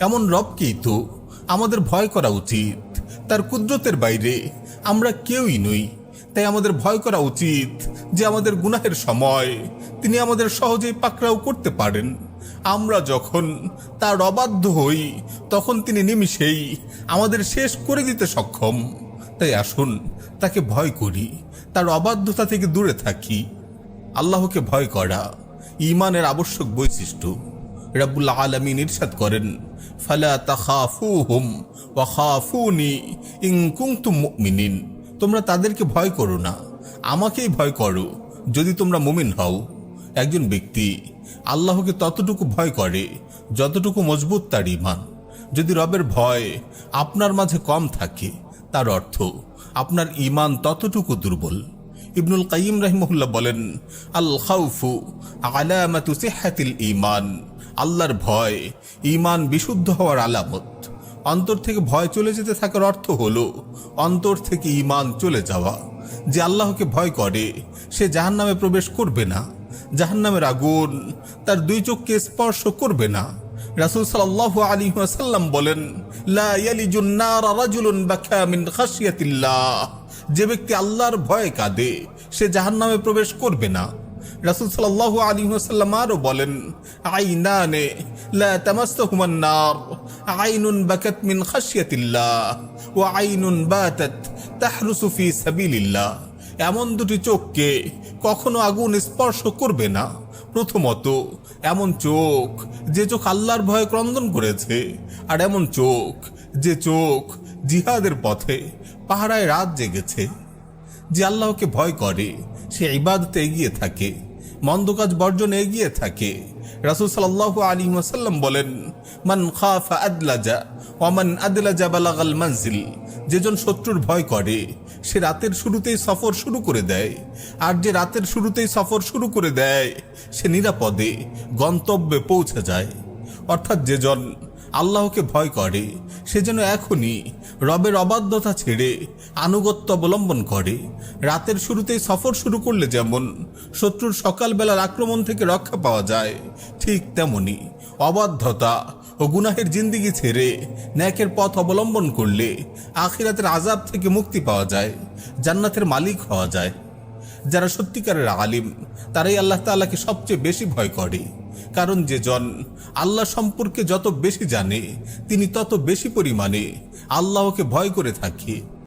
এমন রবকেই তো? আমাদের ভয় করা উচিত। তার কুদরতের বাইরে আমরা কেউই নই। তাই আমাদের ভয় করা উচিত যে আমাদের গুনাহের সময় তিনি আমাদের সহজেই পাকড়াও করতে পারেন। আমরা যখন তার অবাধ্য হই, তখন তিনি নিমিষেই আমাদের শেষ করে দিতে সক্ষম। তাই আসুন, তাকে ভয় করি, তার অবাধ্যতা থেকে দূরে থাকি। আল্লাহকে ভয় করা ইমানের আবশ্যক বৈশিষ্ট্য। রাব্বুল আলামিন ইরশাদ করেন, ফালা মুমিনিন। তোমরা তাদেরকে ভয় করো না, আমাকেই ভয় করো, যদি তোমরা মুমিন হও। একজন ব্যক্তি আল্লাহকে ততটুকু ভয় করে যতটুকু মজবুত তার ইমান যদি রবের ভয় আপনার মাঝে কম থাকে, তার অর্থ আপনার ইমান ততটুকু দুর্বল। ইবনুল কাইম রহিমহুল্লাহ বলেন, আল খাউফু আলামাতু সিহাতিল ইমান আল্লাহর ভয় ইমান বিশুদ্ধ হওয়ার আলামত। অন্তর থেকে ভয় চলে যেতে থাকার অর্থ হলো, অন্তর থেকে ইমান চলে যাওয়া। যে আল্লাহকে ভয় করে, সে জাহান্নামে প্রবেশ করবে না। জাহান্নামের আগুন তার দুই চোখকে স্পর্শ করবে না। রাসূল সাল্লাল্লাহু আলাইহি ওয়াসাল্লাম বলেন যে ব্যক্তি আল্লাহর ভয়ে কাঁদে, সে জাহান্নামে প্রবেশ করবে না। রাসূল সাল্লাল্লাহু আলাইহি ওয়াসাল্লাম আরও বলেন, আইনানে লা তামাসসাহুমান নার, আইনুন বাকাত মিন খাশিয়াতিল্লাহ, ওয়া আইনুন বাতাত তাহরুসু ফি সাবিলিল্লাহ। এমন দুটি চোখকে কখনো আগুন স্পর্শ করবে না। প্রথমত, এমন চোখ যে চোখ আল্লাহর ভয়ে ক্রন্দন করেছে, আর এমন চোখ যে চোখ জিহাদের পথে পাহারায় রাত জেগেছে, যে আল্লাহকে ভয় করে, সে ইবাদতে এগিয়ে থাকে। মন্দ কাজ বর্জনে এগিয়ে থাকে। রাসুল সাল্লাহ আলী ওয়াসাল্লাম বলেন, মান খাফা আদলাজা ওমান আদলাজা বালাগাল মানজিল। যেজন শত্রুর ভয় করে, সে রাতের শুরুতেই সফর শুরু করে দেয়। আর যে রাতের শুরুতেই সফর শুরু করে দেয়, সে নিরাপদে, গন্তব্যে পৌঁছে যায়। অর্থাৎ যেজন আল্লাহকে ভয় করে, সে যেন এখনই রবের অবাধ্যতা ছেড়ে আনুগত্য অবলম্বন করে। রাতের শুরুতেই সফর শুরু করলে যেমন শত্রুর সকালবেলার আক্রমণ থেকে রক্ষা পাওয়া যায়, ঠিক তেমনি অবাধ্যতা ও গুনাহের জিন্দিগি ছেড়ে ন্যাকের পথ অবলম্বন করলে আখিরাতের আজাব থেকে মুক্তি পাওয়া যায়, জান্নাতের মালিক হওয়া যায়। যারা সত্যিকারের আলিম, তারাই আল্লাহ তাআলাকে সবচেয়ে বেশি ভয় করে। কারণ যে জন আল্লাহ সম্পর্কে যত বেশি জানে, তিনি তত বেশি পরিমাণে আল্লাহকে ভয় করে থাকে।